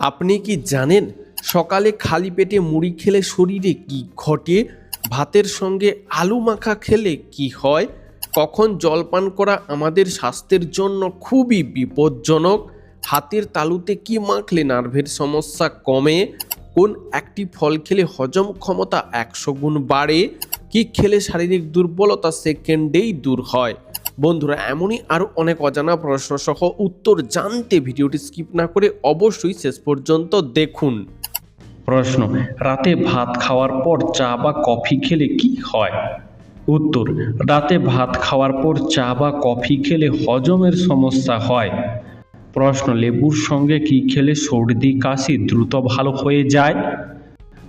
আপনি কি জানেন সকালে খালি পেটে মুড়ি খেলে শরীরে কি ঘটে? ভাতের সঙ্গে আলু মাখা খেলে কি হয়? কখন জলপান করা আমাদের স্বাস্থ্যের জন্য খুবই বিপজ্জনক। হাতের তালুতে কি মাখলে নার্ভের সমস্যা কমে? কোন একটি ফল খেলে হজম ক্ষমতা একশো গুণ বাড়ে? কি খেলে শারীরিক দুর্বলতা সেকেন্ডেই দূর হয়? বন্ধুরা, এমনই আরও অনেক অজানা প্রশ্ন সহ উত্তর জানতে ভিডিওটি স্কিপ না করে অবশ্যই শেষ পর্যন্ত দেখুন। প্রশ্ন, রাতে ভাত খাওয়ার পর চা বা কফি খেলে কি হয়? উত্তর, রাতে ভাত খাওয়ার পর চা বা কফি খেলে হজমের সমস্যা হয়। প্রশ্ন, লেবুর সঙ্গে কি খেলে সর্দি, কাশি দ্রুত ভালো হয়ে যায়?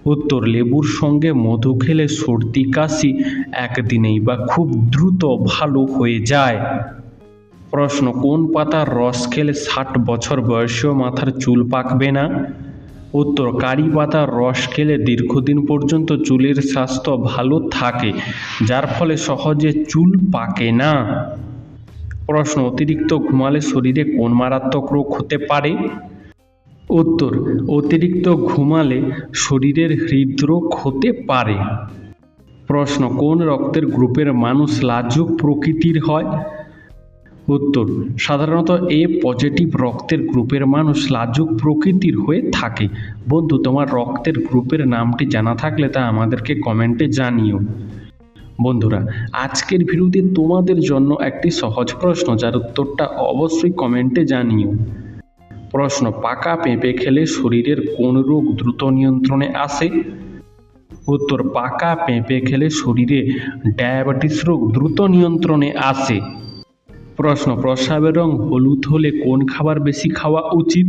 উত্তর লেবুর সঙ্গে মধু খেলে সর্দি, কাশি একদিনেই বা খুব দ্রুত ভালো হয়ে যায়। প্রশ্ন, কোন পাতার রস খেলে ষাট বছর বয়সেও মাথার চুল পাকবে না? উত্তর, কারি পাতার রস খেলে দীর্ঘদিন পর্যন্ত চুলের স্বাস্থ্য ভালো থাকে, যার ফলে সহজে চুল পাকে না। প্রশ্ন, অতিরিক্ত ঘুমালে শরীরে কোন মারাত্মক রোগ হতে পারে? উত্তর, অতিরিক্ত ঘুমালে শরীরের হৃদরোগ হতে পারে। প্রশ্ন, কোন রক্তের গ্রুপের মানুষ লাজুক প্রকৃতির হয়? উত্তর, সাধারণত এ পজিটিভ রক্তের গ্রুপের মানুষ লাজুক প্রকৃতির হয়ে থাকে। বন্ধু, তোমার রক্তের গ্রুপের নামটি জানা থাকলে তা আমাদেরকে কমেন্টে জানিও। বন্ধুরা, আজকের ভিডিওতে তোমাদের জন্য একটি সহজ প্রশ্ন, যার উত্তরটা অবশ্যই কমেন্টে জানিও। প্রশ্ন পাকা পেঁপে খেলে শরীরের কোন রোগ দ্রুত নিয়ন্ত্রণে আসে? উত্তর, পাকা পেঁপে খেলে শরীরে ডায়াবেটিস রোগ দ্রুত নিয়ন্ত্রণে আসে। প্রশ্ন, প্রস্রাবের রং হলুদ হলে কোন খাবার বেশি খাওয়া উচিত?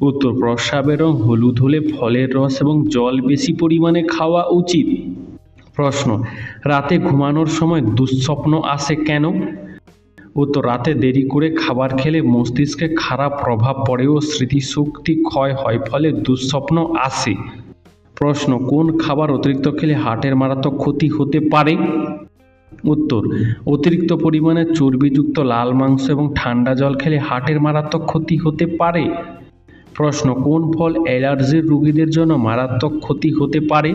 উত্তর, প্রস্রাবের রং হলুদ হলে ফলের রস এবং জল বেশি পরিমাণে খাওয়া উচিত। প্রশ্ন, রাতে ঘুমানোর সময় দুঃস্বপ্ন আসে কেন? উত্তর রাতে দেরি করে খাবার খেলে মস্তিষ্কে খারাপ প্রভাব পড়ে ও স্মৃতিশক্তি ক্ষয় হয় ফলে দুঃস্বপ্ন আসে প্রশ্ন, কোন খাবার অতিরিক্ত খেলে হার্টের মারাত্মক ক্ষতি হতে পারে? উত্তর, অতিরিক্ত পরিমাণে চর্বিযুক্ত লাল মাংস এবং ঠান্ডা জল খেলে হার্টের মারাত্মক ক্ষতি হতে পারে। প্রশ্ন, কোন ফল অ্যালার্জির রোগীদের জন্য মারাত্মক ক্ষতি হতে পারে?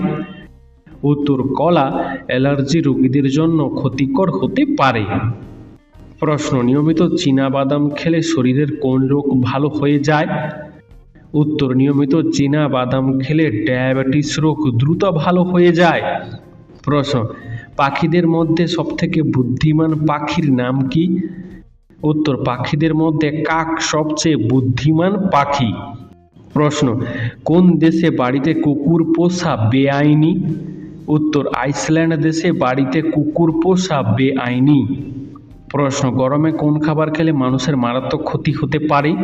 উত্তর, কলা অ্যালার্জি রোগীদের জন্য ক্ষতিকর হতে পারে। প্রশ্ন, নিয়মিত বাদাম খেলে শরীরের কোন রোগ ভালো হয়ে যায়? উত্তর, নিয়মিত বাদাম খেলে ডায়াবেটিস রোগ দ্রুত ভালো হয়ে যায়। প্রশ্ন, পাখিদের মধ্যে সবথেকে বুদ্ধিমান পাখির নাম কি? উত্তর, পাখিদের মধ্যে কাক সবচেয়ে বুদ্ধিমান পাখি। প্রশ্ন, কোন দেশে বাড়িতে কুকুর পোষা বেআইনি? উত্তর, আইসল্যান্ড দেশে বাড়িতে কুকুর পোষা বেআইনি। প্রশ্ন, গরমে কোন খাবার খেলে মানুষের মারাত্মক ক্ষতি হতে পারে?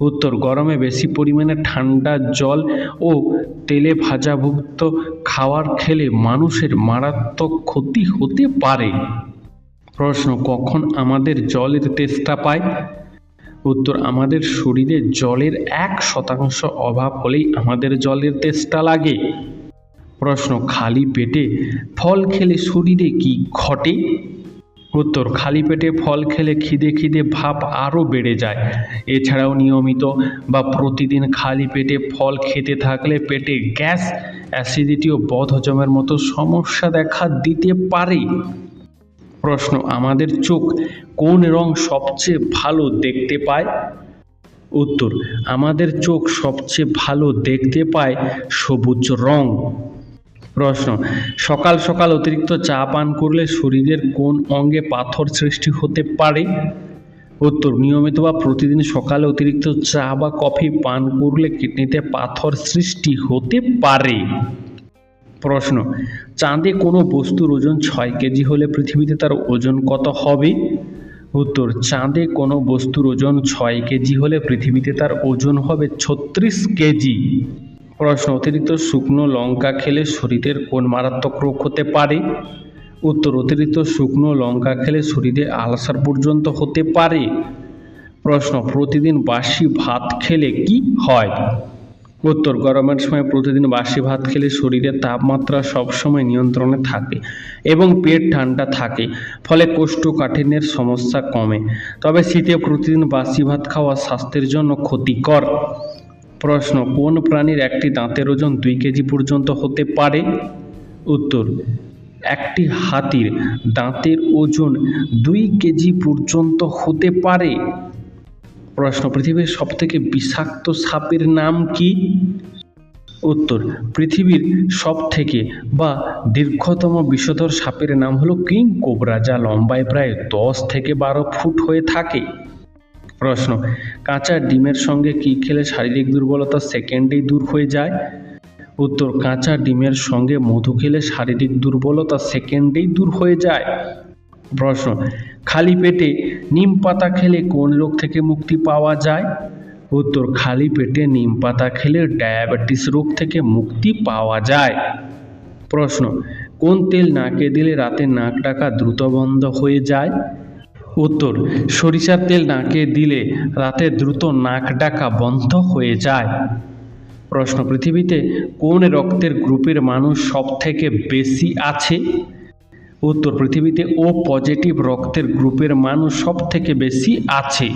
উত্তর, গরমে বেশি পরিমাণে ঠান্ডা জল ও তেলে ভাজাভুক্ত খাবার খেলে মানুষের মারাত্মক ক্ষতি হতে পারে। প্রশ্ন, কখন আমাদের জলের তেষ্টা পায়? উত্তর, আমাদের শরীরে জলের এক শতাংশ অভাব হলেই আমাদের জলের তেষ্টা লাগে। প্রশ্ন, খালি পেটে ফল খেলে শরীরে কি ঘটে? উত্তর, খালি পেটে ফল খেলে খিদে খিদে ভাব আরও বেড়ে যায়। এছাড়াও নিয়মিত বা প্রতিদিন খালি পেটে ফল খেতে থাকলে পেটে গ্যাস, অ্যাসিডিটি ও বদহজমের মতো সমস্যা দেখা দিতে পারে। প্রশ্ন, আমাদের চোখ কোন রং সবচেয়ে ভালো দেখতে পায়? উত্তর, আমাদের চোখ সবচেয়ে ভালো দেখতে পায় সবুজ রং। প্রশ্ন, সকাল সকাল অতিরিক্ত চা পান করলে শরীরের কোন অঙ্গে পাথর সৃষ্টি হতে পারে? উত্তর, নিয়মিত বা প্রতিদিন সকালে অতিরিক্ত চা বা কফি পান করলে কিডনিতে পাথর সৃষ্টি হতে পারে? প্রশ্ন, চাঁদে কোনো বস্তুর ওজন ছয় কেজি হলে পৃথিবীতে তার ওজন কত হবে? উত্তর, চাঁদে কোনো বস্তুর ওজন ছয় কেজি হলে পৃথিবীতে তার ওজন হবে ছত্রিশ কেজি। প্রশ্ন অতিরিক্ত শুকনো লঙ্কা খেলে শরীরের কোন মারাত্মক রোগ হতে পারে? উত্তর, অতিরিক্ত শুকনো লঙ্কা খেলে শরীরে আলসার পর্যন্ত হতে পারে। প্রশ্ন, প্রতিদিন বাসি ভাত খেলে কি হয়? উত্তর, গরমের সময় প্রতিদিন বাসি ভাত খেলে শরীরের তাপমাত্রা সবসময় নিয়ন্ত্রণে থাকে এবং পেট ঠান্ডা থাকে, ফলে কোষ্ঠকাঠিন্যের সমস্যা কমে। তবে শীতে প্রতিদিন বাসি ভাত খাওয়া স্বাস্থ্যের জন্য ক্ষতিকর। প্রশ্ন, কোন প্রাণীর একটি দাঁতের ওজন দুই কেজি পর্যন্ত হতে পারে? উত্তর, একটি হাতির দাঁতের ওজন দুই কেজি পর্যন্ত হতে পারে। প্রশ্ন, পৃথিবীর সবথেকে বিষাক্ত সাপের নাম কি? উত্তর, পৃথিবীর সব থেকে বা দীর্ঘতম বিষধর সাপের নাম হলো কিং কোবরা, যা লম্বায় প্রায় দশ থেকে বারো ফুট হয়ে থাকে। প্রশ্ন, কাঁচা ডিমের সঙ্গে কি খেলে শারীরিক দুর্বলতা সেকেন্ডেই দূর হয়ে যায়? উত্তর, কাঁচা ডিমের সঙ্গে মধু খেলে শারীরিক দুর্বলতা সেকেন্ডেই দূর হয়ে যায়। প্রশ্ন, খালি পেটে নিম পাতা খেলে কোন রোগ থেকে মুক্তি পাওয়া যায়? উত্তর, খালি পেটে নিম পাতা খেলে ডায়াবেটিস রোগ থেকে মুক্তি পাওয়া যায়। প্রশ্ন, কোন তেল নাকে দিলে রাতে নাক ডাকা দ্রুত বন্ধ হয়ে যায়? উত্তর, সরিষার তেল নাকে দিলে রাতে দ্রুত নাক ডাকা বন্ধ হয়ে যায়। প্রশ্ন, পৃথিবীতে কোন রক্তের গ্রুপের মানুষ সব থেকে বেশি আছে? উত্তর, পৃথিবীতে ও পজিটিভ রক্তের গ্রুপের মানুষ সব থেকে বেশি আছে।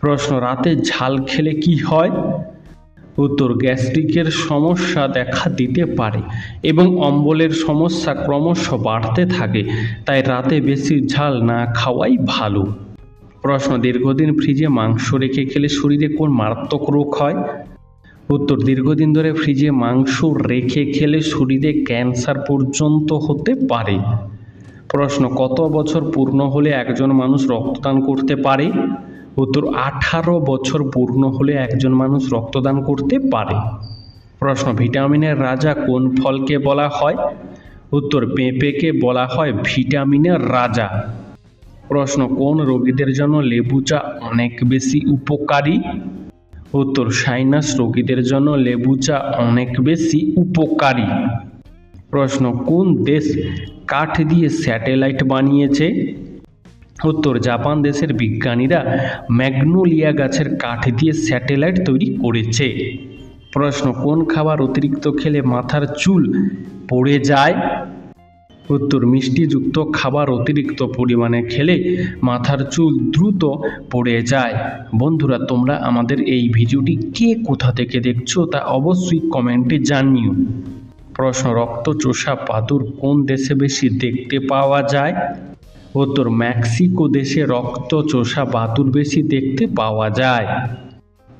প্রশ্ন, রাতে ঝাল খেলে কি হয়? উত্তর গ্যাস্ট্রিকের সমস্যা দেখা দিতে পারে এবং অম্বলের সমস্যা ক্রমশ বাড়তে থাকে, তাই রাতে বেশি ঝাল না খাওয়াই ভালো। প্রশ্ন, দীর্ঘদিন ফ্রিজে মাংস রেখে খেলে শরীরে কোন মারাত্মক রোগ হয়? উত্তর, দীর্ঘদিন ধরে ফ্রিজে মাংস রেখে খেলে শরীরে ক্যান্সার পর্যন্ত হতে পারে। প্রশ্ন, কত বছর পূর্ণ হলে একজন মানুষ রক্তদান করতে পারে? উত্তর, আঠারো বছর পূর্ণ হলে একজন মানুষ রক্তদান করতে পারে। প্রশ্ন, ভিটামিনের রাজা কোন ফলকে বলা হয়? উত্তর, পেঁপেকে বলা হয় ভিটামিনের রাজা। প্রশ্ন, কোন রোগীদের জন্য লেবু চা অনেক বেশি উপকারী? উত্তর, সাইনাস রোগীদের জন্য লেবু চা অনেক বেশি উপকারী। প্রশ্ন, কোন দেশ কাঠ দিয়ে স্যাটেলাইট বানিয়েছে? উত্তর জাপান দেশের বিজ্ঞানীরা ম্যাগনোলিয়া গাছের কাঠ দিয়ে স্যাটেলাইট তৈরি করেছে। প্রশ্ন, কোন খাবার অতিরিক্ত খেলে মাথার চুল পড়ে যায়? উত্তর, মিষ্টিযুক্ত খাবার অতিরিক্ত পরিমাণে খেলে মাথার চুল দ্রুত পড়ে যায়। বন্ধুরা, তোমরা আমাদের এই ভিডিওটি কে কোথা থেকে দেখছ তা অবশ্যই কমেন্টে জানিও। প্রশ্ন, রক্তচোষা পাদুর কোন দেশে বেশি দেখতে পাওয়া যায়? উত্তর মেক্সিকো দেশে রক্ত রক্তচোষা বাতুর বেশি দেখতে পাওয়া যায়।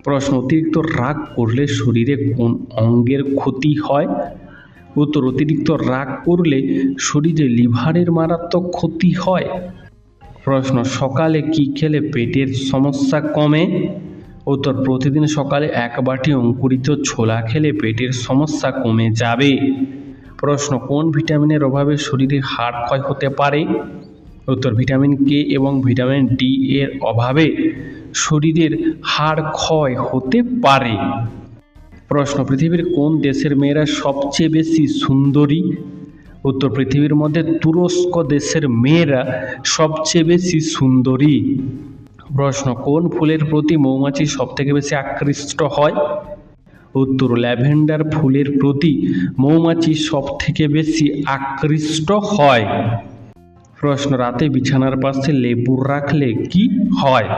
প্রশ্ন, অতিরিক্ত রাগ করলে শরীরে কোন অঙ্গের ক্ষতি হয়? উত্তর, অতিরিক্ত রাগ করলে শরীরে লিভারের মারাত্মক ক্ষতি হয়। প্রশ্ন, সকালে কি খেলে পেটের সমস্যা কমে? উত্তর, প্রতিদিন সকালে এক বাটি অঙ্কুরিত ছোলা খেলে পেটের সমস্যা কমে যাবে। প্রশ্ন, কোন ভিটামিনের অভাবে শরীরে হাড় ক্ষয় হতে পারে? উত্তর, ভিটামিন কে এবং ভিটামিন ডি এর অভাবে শরীরের হাড় ক্ষয় হতে পারে। প্রশ্ন, পৃথিবীর কোন দেশের মেয়েরা সবচেয়ে বেশি সুন্দরী? উত্তর, পৃথিবীর মধ্যে তুরস্ক দেশের মেয়েরা সবচেয়ে বেশি সুন্দরী। প্রশ্ন, কোন ফুলের প্রতি মৌমাছি সবথেকে বেশি আকৃষ্ট হয়? উত্তর, ল্যাভেন্ডার ফুলের প্রতি মৌমাছি সবথেকে বেশি আকৃষ্ট হয়। প্রশ্ন, রাতে বিছানার পাশে লেবু রাখলে কি হয়?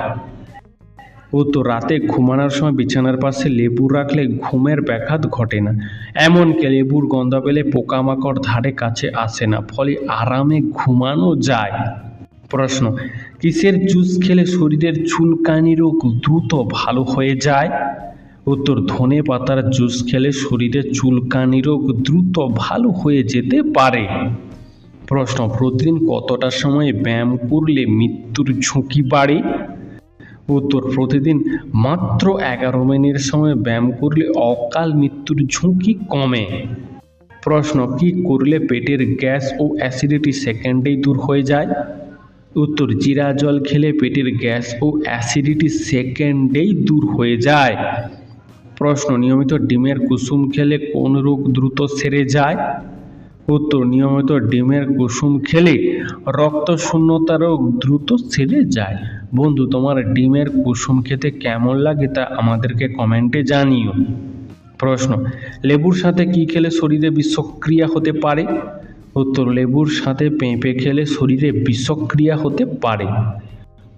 ও তো রাতে ঘুমানোর সময় বিছানার পাশে লেবু রাখলে ঘুমের ব্যাঘাত ঘটে না। এমনকি লেবুর গন্ধ পেলে পোকামাকড় ধারে কাছে আসে না, ফলে আরামে ঘুমানো যায়। প্রশ্ন, কিসের জুস খেলে শরীরের চুলকানি রোগ দ্রুত ভালো হয়ে যায়? উত্তর, ধনে পাতার জুস খেলে শরীরের চুলকানি রোগ দ্রুত ভালো হয়ে যেতে পারে। প্রশ্ন, প্রতিদিন কতটা সময় ব্যায়াম করলে মৃত্যুর ঝুঁকি বাড়ে? উত্তর, প্রতিদিন মাত্র এগারো মিনিট সময় ব্যায়াম করলে অকাল মৃত্যুর ঝুঁকি কমে। প্রশ্ন, কি করলে পেটের গ্যাস ও অ্যাসিডিটি সেকেন্ডেই দূর হয়ে যায়? উত্তর, জিরা জল খেলে পেটের গ্যাস ও অ্যাসিডিটি সেকেন্ডেই দূর হয়ে যায়। প্রশ্ন, নিয়মিত ডিমের কুসুম খেলে কোন রোগ দ্রুত সেরে যায়? উত্তর নিয়মিত ডিমের কুসুম খেলে রক্ত শূন্যতা রোগ দ্রুত সেরে যায়। বন্ধু, তোমার ডিমের কুসুম খেতে কেমন লাগে তা আমাদেরকে কমেন্টে জানিও। প্রশ্ন, লেবুর সাথে কি খেলে শরীরে বিষক্রিয়া হতে পারে? উত্তর, লেবুর সাথে পেঁপে খেলে শরীরে বিষক্রিয়া হতে পারে।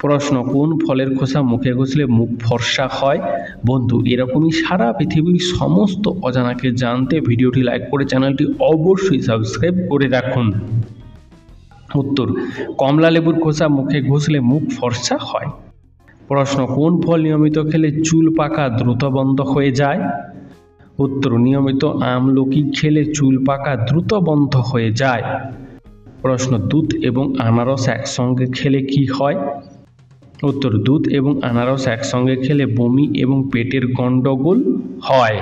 প্রশ্ন, কোন ফলের খোসা মুখে ঘষলে মুখ ফর্সা হয়? বন্ধু, এরকমই সারা পৃথিবীর সমস্ত অজানাকে জানতে ভিডিওটি লাইক করে চ্যানেলটি অবশ্যই সাবস্ক্রাইব করে রাখুন। উত্তর, কমলা লেবুর খোসা মুখে ঘষলে মুখ ফর্সা হয়। প্রশ্ন, কোন ফল নিয়মিত খেলে চুল পাকা দ্রুত বন্ধ হয়ে যায়? উত্তর, নিয়মিত আমলকি খেলে চুল পাকা দ্রুত বন্ধ হয়ে যায়। প্রশ্ন, দুধ এবং আনারস একসঙ্গে খেলে কি হয়? উত্তর, দুধ এবং আনারস একসঙ্গে খেলে বমি এবং পেটের গণ্ডগোল হয়।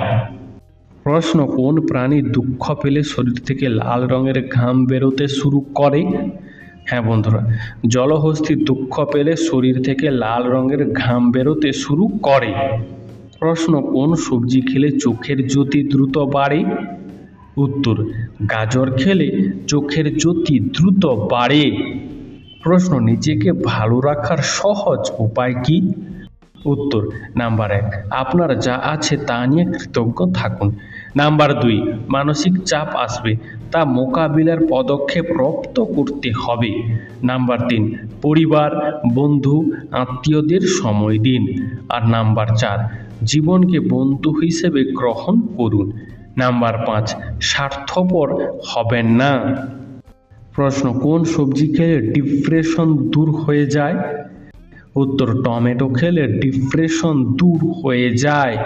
প্রশ্ন, কোন প্রাণী দুঃখ পেলে শরীর থেকে লাল রঙের ঘাম বেরোতে শুরু করে? হ্যাঁ বন্ধুরা, জলহস্তি দুঃখ পেলে শরীর থেকে লাল রঙের ঘাম বেরোতে শুরু করে। প্রশ্ন, কোন সবজি খেলে চোখের জ্যোতি দ্রুত বাড়ে? উত্তর, গাজর খেলে চোখের জ্যোতি দ্রুত বাড়ে। প্রশ্ন, নিজেকে ভালো রাখার সহজ উপায় কি? উত্তর, নাম্বার এক, আপনার যা আছে তা নিয়ে কৃতজ্ঞ থাকুন। নাম্বার দুই, মানসিক চাপ আসবে, তা মোকাবিলার পদক্ষেপ রপ্ত করতে হবে। নাম্বার তিন, পরিবার, বন্ধু, আত্মীয়দের সময় দিন। আর নাম্বার চার, জীবনকে বন্ধু হিসেবে গ্রহণ করুন। নাম্বার পাঁচ, স্বার্থপর হবেন না। প্রশ্ন, কোন সবজি খেলে ডিপ্রেশন দূর হয়ে যায়? উত্তর, টমেটো খেলে ডিপ্রেশন দূর হয়ে যায়।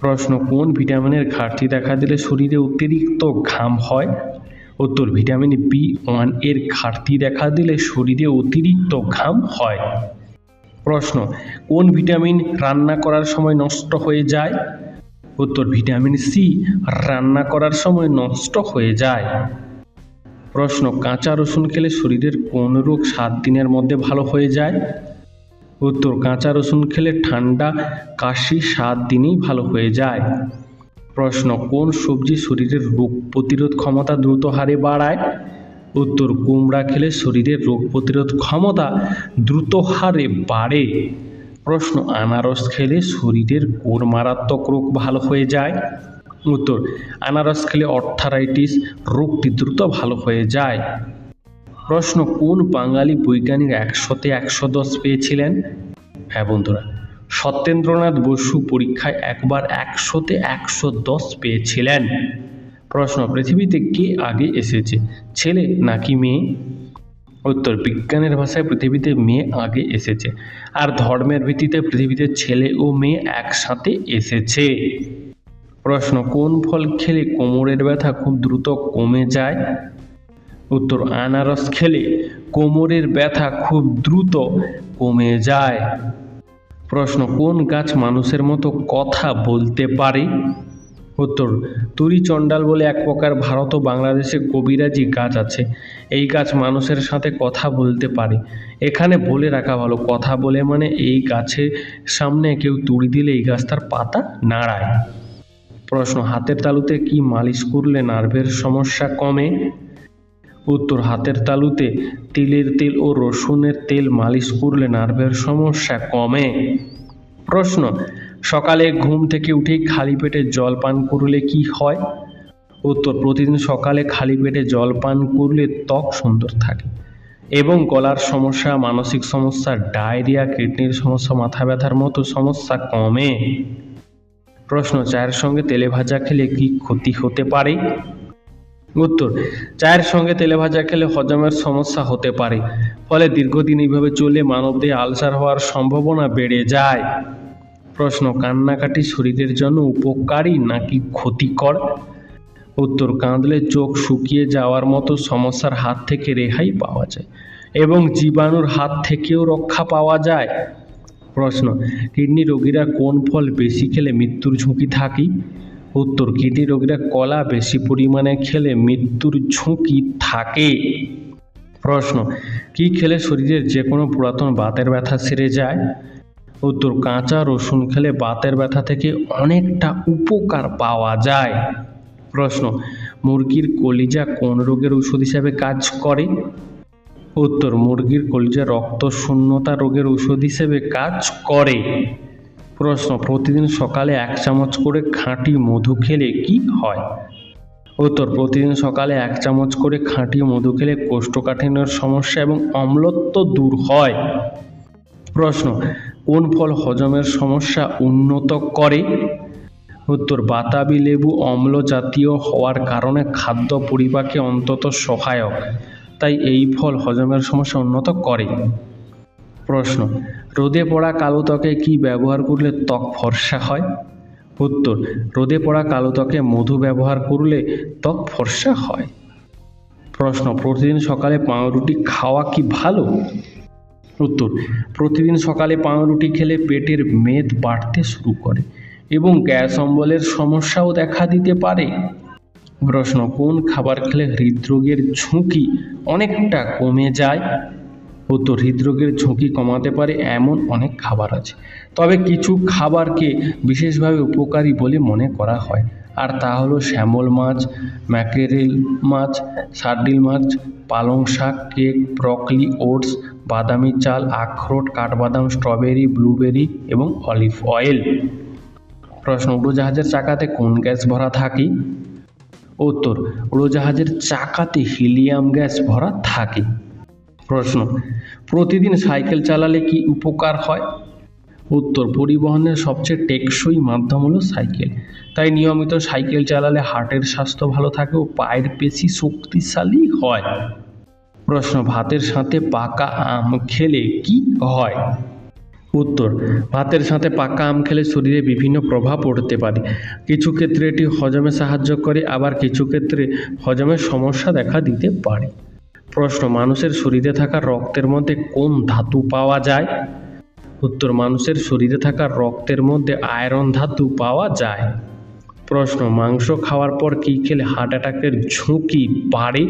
প্রশ্ন, কোন ভিটামিনের ঘাটতি দেখা দিলে শরীরে অতিরিক্ত ঘাম হয়? উত্তর, ভিটামিন বি ওয়ানের ঘাটতি দেখা দিলে শরীরে অতিরিক্ত ঘাম হয়। প্রশ্ন, কোন ভিটামিন রান্না করার সময় নষ্ট হয়ে যায়? উত্তর, ভিটামিন সি রান্না করার সময় নষ্ট হয়ে যায়। প্রশ্ন, কাঁচা রসুন খেলে শরীরের কোন রোগ সাত দিনের মধ্যে ভালো হয়ে যায়? উত্তর, কাঁচা রসুন খেলে ঠান্ডা কাশি সাত দিনেই ভালো হয়ে যায়। প্রশ্ন, কোন সবজি শরীরের রোগ প্রতিরোধ ক্ষমতা দ্রুত হারে বাড়ায়? উত্তর, কুমড়া খেলে শরীরের রোগ প্রতিরোধ ক্ষমতা দ্রুত হারে বাড়ে। প্রশ্ন, আনারস খেলে শরীরের কোন মারাত্মক রোগ ভালো হয়ে যায়? উত্তর, আনারস খেলে অর্থারাইটিস, রোগটি দ্রুত ভালো হয়ে যায়। প্রশ্ন, কোন বাঙালি বৈজ্ঞানিক একশোতে একশো দশ পেয়েছিলেন? হ্যাঁ বন্ধুরা, সত্যেন্দ্রনাথ বসু পরীক্ষায় একবার একশোতে একশো দশ পেয়েছিলেন। প্রশ্ন, পৃথিবীতে কে আগে এসেছে, ছেলে নাকি মেয়ে? উত্তর, বিজ্ঞানের ভাষায় পৃথিবীতে মেয়ে আগে এসেছে, আর ধর্মের ভিত্তিতে পৃথিবীতে ছেলে ও মেয়ে একসাথে এসেছে। প্রশ্ন, কোন ফল খেলে কোমরের ব্যথা খুব দ্রুত কমে যায়? উত্তর, আনারস খেলে কোমরের ব্যথা খুব দ্রুত কমে যায়। প্রশ্ন, কোন গাছ মানুষের মতো কথা বলতে পারে? উত্তর, তুরি চণ্ডাল বলে এক প্রকার ভারত ও বাংলাদেশে কবিরাজি গাছ আছে। এই গাছ মানুষের সাথে কথা বলতে পারে। এখানে বলে রাখা ভালো, কথা বলে মানে এই গাছের সামনে কেউ তুড়ি দিলে এই গাছ তার পাতা নাড়ায়। প্রশ্ন, হাতের তালুতে কি মালিশ করলে নার্ভের সমস্যা কমে? উত্তর, হাতের তালুতে তিলের তেল ও রসুনের তেল মালিশ করলে নার্ভের সমস্যা কমে। প্রশ্ন, সকালে ঘুম থেকে উঠে খালি পেটে জল পান করলে কি হয়? উত্তর, প্রতিদিন সকালে খালি পেটে জল পান করলে ত্বক সুন্দর থাকে এবং গলার সমস্যা, মানসিক সমস্যা, ডায়রিয়া, কিডনির সমস্যা, মাথা ব্যথার মতো সমস্যা কমে। প্রশ্ন, চায়ের সঙ্গে তেলে ভাজা খেলে কি ক্ষতি হতে পারে? উত্তর, চায়ের সঙ্গে তেলে ভাজা খেলে হজমের সমস্যা হতে পারে, ফলে দীর্ঘদিন এইভাবে চলে মানবদেহে আলসার হওয়ার সম্ভাবনা বেড়ে যায়। প্রশ্ন, কান্নাকাটি শরীরের জন্য উপকারী নাকি ক্ষতিকর? উত্তর, কাঁদলে চোখ শুকিয়ে যাওয়ার মতো সমস্যার হাত থেকে রেহাই পাওয়া যায় এবং জীবাণুর হাত থেকেও রক্ষা পাওয়া যায়। প্রশ্ন, কিডনি রোগীরা কোন ফল বেশি খেলে মৃত্যুর ঝুঁকি থাকে উত্তর, কিডনি রোগীরা কলা বেশি পরিমাণে খেলে মৃত্যুর ঝুঁকি থাকে। প্রশ্ন, কি খেলে শরীরের যে কোনো পুরাতন বাতের ব্যথা সেরে যায়? উত্তর, কাঁচা রসুন খেলে বাতের ব্যথা থেকে অনেকটা উপকার পাওয়া যায়। প্রশ্ন, মুরগির কলিজা কোন রোগের ওষুধ হিসাবে কাজ করে? উত্তর, মুরগির কলিজা রক্ত শূন্যতা রোগের ওষুধ হিসেবে কাজ করে। প্রশ্ন, প্রতিদিন সকালে এক চামচ করে খাঁটি মধু খেলে কি হয়? উত্তর, প্রতিদিন সকালে এক চামচ করে খাঁটি মধু খেলে কোষ্ঠকাঠিন্যের সমস্যা এবং অম্লত্ব দূর হয়। প্রশ্ন, কোন ফল হজমের সমস্যা উন্নত করে? উত্তর, বাতাবি লেবু অম্ল জাতীয় হওয়ার কারণে খাদ্য পরিপাকে অন্তত সহায়ক। তাই এই ফল হজমের সমস্যা উন্নত করে? প্রশ্ন, রোদে পড়া কালো ত্বকে কি ব্যবহার করলে ত্বক ফর্সা হয়? উত্তর, রোদে পড়া কালো ত্বকে মধু ব্যবহার করলে ত্বক ফর্সা হয়। প্রশ্ন, প্রতিদিন সকালে পাউরুটি খাওয়া কি ভালো? উত্তর, প্রতিদিন সকালে পাউরুটি খেলে পেটের মেদ বাড়তে শুরু করে এবং গ্যাস অম্বলের সমস্যাও দেখা দিতে পারে। প্রশ্ন, কোন খাবার খেলে হৃদরোগের ঝুঁকি অনেকটা কমে যায়? উত্তর, হৃদরোগের ঝুঁকি কমাতে পারে এমন অনেক খাবার আছে। তবে কিছু খাবারকে বিশেষভাবে উপকারী বলে মনে করা হয়। আর তা হলো শ্যামল মাছ, ম্যাকেরেল মাছ সার্ডিল মাছ, পালং শাক, কেক, ব্রকলি, ওটস, বাদামি চাল, আখরোট, কাঠবাদাম, স্ট্রবেরি, ব্লুবেরি এবং অলিভ অয়েল। প্রশ্ন, উড়োজাহাজের চাকাতে কোন গ্যাস ভরা থাকে? উত্তর, উড়োজাহাজের চাকাতে হিলিয়াম গ্যাস ভরা থাকে। প্রশ্ন, প্রতিদিন সাইকেল চালালে কি উপকার হয়? উত্তর, পরিবহনের সবচেয়ে টেকসই মাধ্যম হলো সাইকেল। তাই নিয়মিত সাইকেল চালালে হার্টের স্বাস্থ্য ভালো থাকে ও পায়ের পেশি শক্তিশালী হয়। প্রশ্ন, ভাতের সাথে পাকা আম খেলে কি হয়? উত্তর, ভাতের সাথে পাকা আম খেলে শরীরে বিভিন্ন প্রভাব পড়তে পারে। কিছু ক্ষেত্রে এটি হজমে সাহায্য করে, আবার কিছু ক্ষেত্রে হজমের সমস্যা দেখা দিতে পারে। প্রশ্ন, মানুষের শরীরে থাকা রক্তের মধ্যে কোন ধাতু পাওয়া যায়? উত্তর, মানুষের শরীরে থাকা রক্তের মধ্যে আয়রন ধাতু পাওয়া যায়। প্রশ্ন, মাংস খাওয়ার পর কী খেলে হার্ট অ্যাটাকের ঝুঁকি বাড়ে?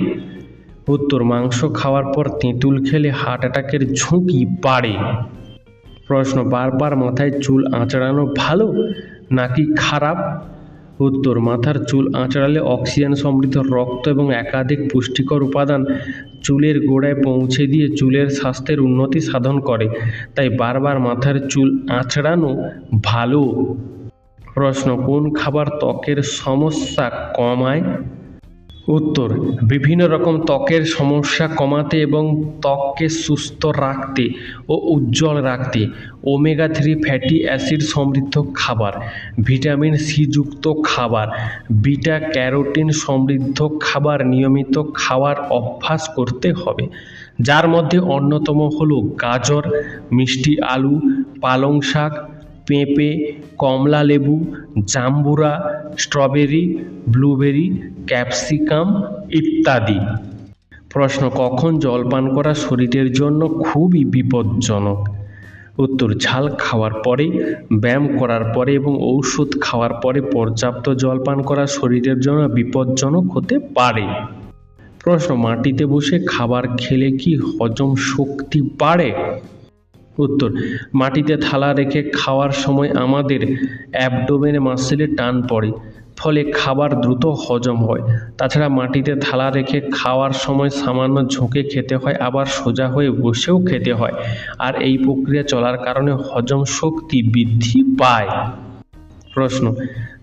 উত্তর, মাংস খাওয়ার পর তেঁতুল খেলে হার্ট অ্যাটাকের ঝুঁকি বাড়ে। প্রশ্ন বারবার মাথায় চুল আঁচড়ানো ভালো নাকি খারাপ? উত্তর, মাথার চুল আঁচড়ালে অক্সিজেন সমৃদ্ধ রক্ত এবং একাধিক পুষ্টিকর উপাদান চুলের গোড়ায় পৌঁছে দিয়ে চুলের স্বাস্থ্যের উন্নতি সাধন করে। তাই বারবার মাথার চুল আঁচড়ানো ভালো। প্রশ্ন, কোন খাবার ত্বকের সমস্যা কমায়? উত্তর, বিভিন্ন রকম ত্বকের সমস্যা কমাতে এবং ত্বককে সুস্থ রাখতে ও উজ্জ্বল রাখতে ওমেগা থ্রি ফ্যাটি অ্যাসিড সমৃদ্ধ খাবার ভিটামিন সি যুক্ত খাবার বিটা ক্যারোটিন সমৃদ্ধ খাবার নিয়মিত খাওয়ার অভ্যাস করতে হবে। যার মধ্যে অন্যতম হলো গাজর, মিষ্টি আলু, পালং শাক পেঁপে, কমলা লেবু, জাম্বুরা, স্ট্রবেরি, ব্লুবেরি, ক্যাপসিকাম ইত্যাদি। প্রশ্ন, কখন জলপান করা শরীরের জন্য খুবই বিপজ্জনক? উত্তর, ঝাল খাওয়ার পরে, ব্যায়াম করার পরে এবং ঔষধ খাওয়ার পরে পর্যাপ্ত জলপান করা শরীরের জন্য বিপজ্জনক হতে পারে। প্রশ্ন, মাটিতে বসে খাবার খেলে কি হজম শক্তি বাড়ে? উত্তর, মাটিতে থালা রেখে খাওয়ার সময় আমাদের অ্যাবডোমেন মাসেলে টান পড়ে, ফলে খাবার দ্রুত হজম হয়। তাছাড়া মাটিতে থালা রেখে খাওয়ার সময় সামান্য ঝুঁকে খেতে হয়, আবার সোজা হয়ে বসেও খেতে হয়। আর এই প্রক্রিয়া চলার কারণে হজম শক্তি বৃদ্ধি পায়। প্রশ্ন,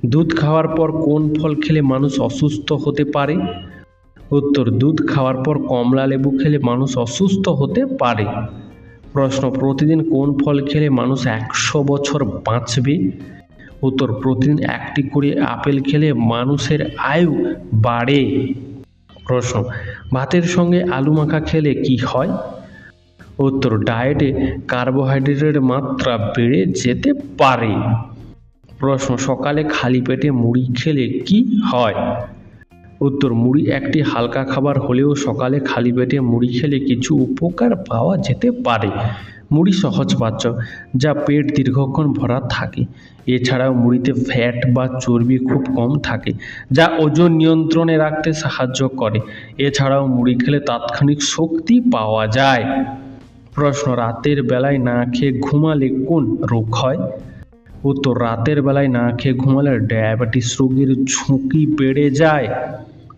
দুধ খাওয়ার পর কোন ফল খেলে মানুষ অসুস্থ হতে পারে? উত্তর, দুধ খাওয়ার পর কমলা লেবু খেলে মানুষ অসুস্থ হতে পারে। প্রশ্ন, প্রতিদিন কোন ফল খেলে মানুষ একশো বছর বাঁচবে? উত্তর, প্রতিদিন একটি করে আপেল খেলে মানুষের আয়ু বাড়ে। প্রশ্ন, ভাতের সঙ্গে আলু মাখা খেলে কি হয়? উত্তর, ডায়েটে কার্বোহাইড্রেটের মাত্রা বেড়ে যেতে পারে। প্রশ্ন, সকালে খালি পেটে মুড়ি খেলে কি হয়? উত্তর, মুড়ি একটি হালকা খাবার হলেও সকালে খালি পেটে মুড়ি খেলে কিছু উপকার পাওয়া যেতে পারে। মুড়ি সহজপাচ্য যা পেট দীর্ঘক্ষণ ভরা থাকে। এছাড়াও মুড়িতে ফ্যাট বা চর্বি খুব কম থাকে, যা ওজন নিয়ন্ত্রণে রাখতে সাহায্য করে। এছাড়াও মুড়ি খেলে তাৎক্ষণিক শক্তি পাওয়া যায়। প্রশ্ন, রাতের বেলায় না খেয়ে ঘুমালে কোন রোগ হয়? উত্তর, রাতের বেলায় না খেয়ে ঘুমালে ডায়াবেটিস রোগের ঝুঁকি বেড়ে যায়।